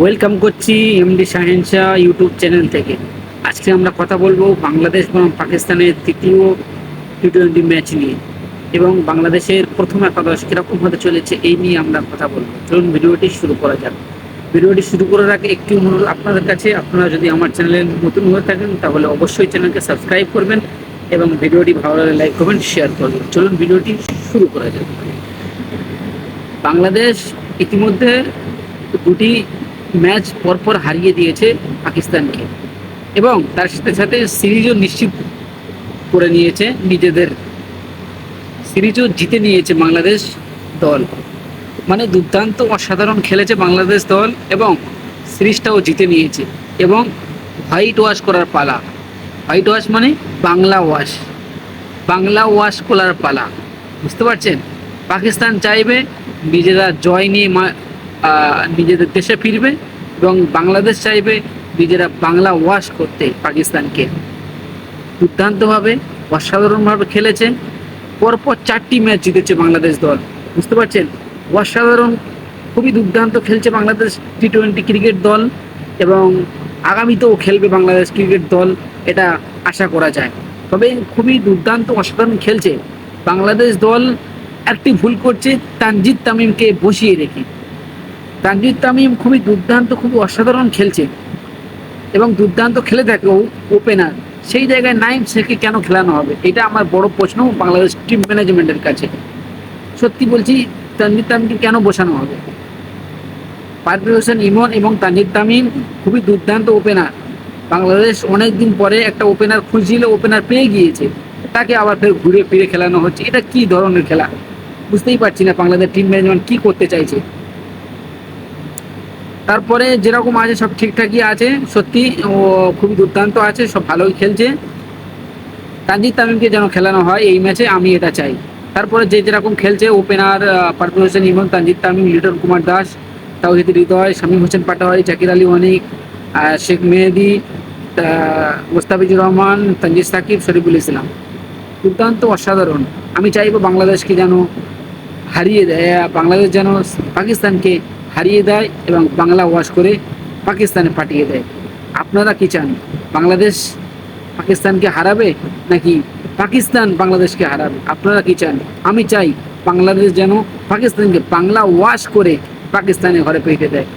Welcome করছি MD শাহেনশা YouTube channel থেকে। আজকে আমরা কথা বলব বাংলাদেশ এবং পাকিস্তানের তৃতীয় টি টোয়েন্টি ম্যাচ নিয়ে এবং বাংলাদেশের প্রথম একাদশ কীরকম হতে চলেছে এই নিয়ে আমরা কথা বলব। চলুন ভিডিওটি শুরু করা যাক। ভিডিওটি শুরু করার আগে একটি অনুরোধ আপনাদের কাছে, আপনারা যদি আমার চ্যানেলে নতুন হয়ে থাকেন, তাহলে অবশ্যই চ্যানেলকে সাবস্ক্রাইব করবেন এবং ভিডিওটি ভালো লাগলে লাইক করবেন শেয়ার করবেন। চলুন ভিডিওটি শুরু করা যাক। বাংলাদেশ ইতিমধ্যে দুটি ম্যাচ পরপর হারিয়ে দিয়েছে পাকিস্তানকে। এবং তার সাথে সাথে সিরিজও নিশ্চিত করে নিয়েছে নিজেদের। সিরিজও জিতে নিয়েছে বাংলাদেশ দল। মানে দুর্দান্ত অসাধারণ খেলেছে বাংলাদেশ দল এবং সিরিজটাও জিতে নিয়েছে। এবং হোয়াইট ওয়াশ করার পালা। হোয়াইট ওয়াশ মানে বাংলা ওয়াশ। বাংলা ওয়াশ করার পালা। বুঝতে পারছেন? পাকিস্তান চাইবে নিজেরা জয় নিয়ে নিজেদের দেশে ফিরবে এবং বাংলাদেশ চাইবে নিজেরা বাংলা ওয়াশ করতে পাকিস্তানকে। দুর্দান্তভাবে, অসাধারণভাবে খেলেছে। পরপর চারটি ম্যাচ জিতেছে বাংলাদেশ দল। বুঝতে পারছেন? অসাধারণ, খুবই দুর্দান্ত খেলছে বাংলাদেশ টি টোয়েন্টি ক্রিকেট দল এবং আগামীতেও খেলবে বাংলাদেশ ক্রিকেট দল, এটা আশা করা যায়। তবে খুবই দুর্দান্ত, অসাধারণ খেলছে বাংলাদেশ দল। একটি ভুল করছে, তানজিদ তামিমকে বসিয়ে রেখে। তানজিদ তামিম খুবই দুর্দান্ত খুবই অসাধারণ খেলছে। এবং দুর্দান্ত খেলে থাকে ওপেনার সেই জায়গায় নাইম শেখকে কেন খেলানো হবে? এটা আমার বড় প্রশ্ন বাংলাদেশ টিম ম্যানেজমেন্টের কাছে। সত্যি বলছি, তানজিদ তামিমকে কেন বসানো হবে? পারভেজ হোসেন ইমন এবং তানজিদ তামিম খুবই দুর্দান্ত ওপেনার বাংলাদেশ অনেক দিন পরে একটা ওপেনার খুঁজছিল ওপেনার পেয়ে গিয়েছে। তাকে আবার ফের ঘুরে ফিরে খেলানো হচ্ছে। এটা কি ধরনের খেলা? বুঝতেই পারছি না বাংলাদেশ টিম ম্যানেজমেন্ট কি করতে চাইছে। তারপরে যেরকম আছে, সব ঠিকঠাকই আছে। সত্যি, ও খুবই দুর্দান্ত আছে, সব ভালোই খেলছে। তানজিদ তামিমকে যেন খেলানো হয় এই ম্যাচে, আমি এটা চাই। তারপরে যে যেরকম খেলছে, ওপেনার পারভেজ হোসেন, ইমন, তানজিদ তামিম, লিটন কুমার দাস, তাওহিদ হৃদয়, শামীম হোসেন পাটোয়ারি, জাকির আলী অনিক শেখ মেহেদি মোস্তাফিজুর রহমান, তানজিদ সাকিব, শরীফুল ইসলাম। দুর্দান্ত, অসাধারণ। আমি চাইব বাংলাদেশকে যেন হারিয়ে দেয়, বাংলাদেশ যেন পাকিস্তানকে হারিয়ে দেয় এবং বাংলা ওয়াশ করে পাকিস্তানে পাঠিয়ে দেয়। আপনারা কি চান, বাংলাদেশ পাকিস্তানকে হারাবে নাকি পাকিস্তান বাংলাদেশকে হারাবে? আপনারা কি চান? আমি চাই বাংলাদেশ যেন পাকিস্তানকে বাংলা ওয়াশ করে পাকিস্তানে ঘরে পেটে দেয়।